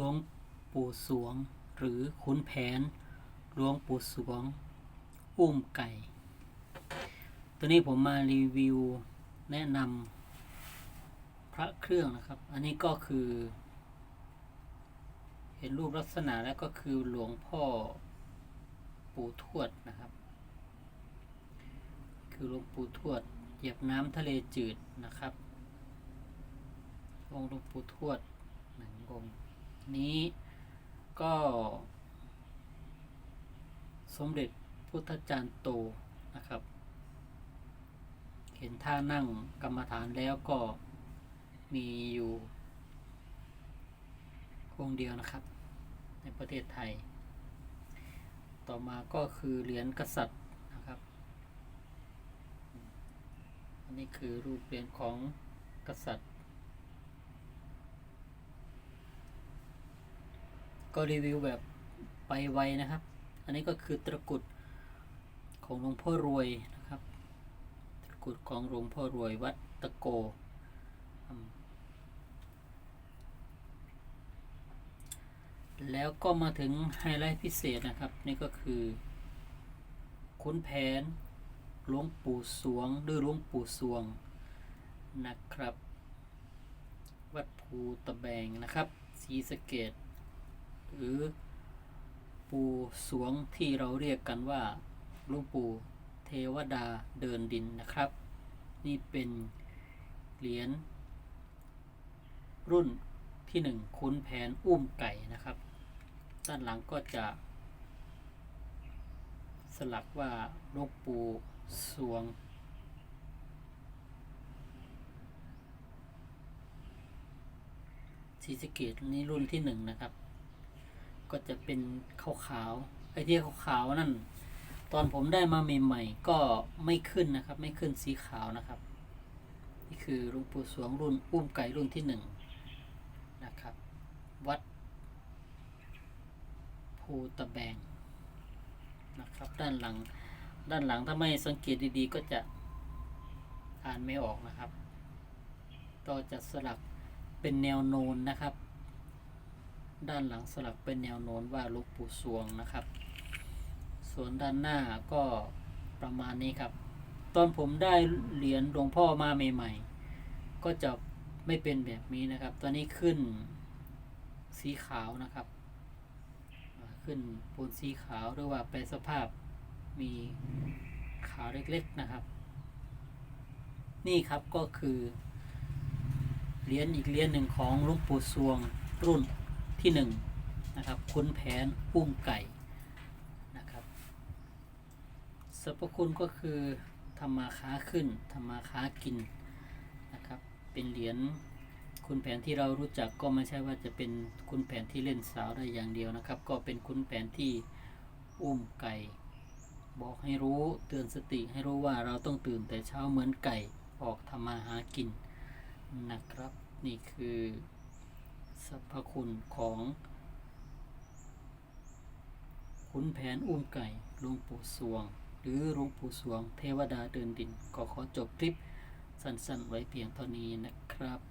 ลวงปู่สวง หรือขุนแผนหลวงปู่สวง อุ้มไก่ ตัวนี้ผมมารีวิวแนะนำพระเครื่องนะครับ อันนี้ก็คือ เห็นรูปลักษณะแล้วก็คือหลวงพ่อปู่ทวดนะครับ คือหลวงปู่ทวดเหยียบน้ำทะเลจืดนะครับองค์หลวงปู่ทวดหนึ่งองค์ นี้ก็ สมเด็จพุทธจารย์โตนะครับ เห็นท่านั่งกรรมฐานแล้วก็มีอยู่องค์เดียวนะครับ ในประเทศไทย ต่อมาก็คือเหรียญกษัตริย์นะครับ อันนี้คือรูปเหรียญของกษัตริย์ ก็รีวิวแบบไปไวนะครับ อันนี้ก็คือตะกุดของหลวงพ่อรวยนะครับตะกุดของหลวงพ่อรวยวัดตะโกแล้วก็มาถึงไฮไลท์พิเศษนะครับ นี่ก็คือขุนแผนหลวงปู่สวงหรือหลวงปู่สวงนะครับ วัดภูตะแบงนะครับศรีสะเกด หรือปู่สวงที่เราเรียกกันว่าลวงปู่เทวดาเดินดินนะครับ นี่เป็นเหรียญรุ่นที่หนึ่งขุนแผนอุ้มไก่นะครับ ด้านหลังก็จะ สลักว่าลวงปู่สวงศีสเกดนี่รุ่นที่หนึ่งนะครับ ก็จะเป็นขาวๆไอ้ที่ขาวๆนั่น ตอนผมได้มาใหม่ๆก็ไม่ขึ้นนะครับ ไม่ขึ้นสีขาวนะครับ นี่คือหลวงปู่สวงรุ่นอุ้มไก่รุ่นที่หนึ่งนะครับ วัดภูตะแบงนะครับ ด้านหลังด้านหลังถ้าไม่สังเกตดีๆ ก็จะอ่านไม่ออกนะครับก็จะสลักเป็นแนวโน้นนะครับ ด้านหลังสลักเป็นแนวโน้นว่าลูกปูสวงนะครับ ส่วนด้านหน้าก็ประมาณนี้ครับ ตอนผมได้เหรียญหลวงพ่อมาใหม่ ๆ ก็จะไม่เป็นแบบนี้นะครับ ตอนนี้ขึ้นสีขาวนะครับ ขึ้นบนสีขาวหรือว่าแปลสภาพมีขาวเล็กๆนะครับ นี่ครับก็คือเหรียญอีกเหรียญหนึ่งของลวงปู่สวงรุ่น ที่หนึ่งนะครับขุนแผนอุ้มไก่นะครับสรรพคุณก็คือทำมาค้าขึ้นทำมาค้ากินนะครับ เป็นเหรียญคุณแผนที่เรารู้จักก็ไม่ใช่ว่าจะเป็นคุณแผนที่เล่นสาวได้อย่างเดียวนะครับ ก็เป็นคุณแผนที่อุ้มไก่ บอกให้รู้เตือนสติให้รู้ว่าเราต้องตื่นแต่เช้าเหมือนไก่ออกทำมาหากินนะครับ นี่คือ สรรพคุณของขุนแผนอุ้มไก่หลวงปู่สวง หรือหลวงปู่สวง เทวดาเดินดิน ก็ขอจบคลิปสั้นๆ ไว้เพียงเท่านี้นะครับ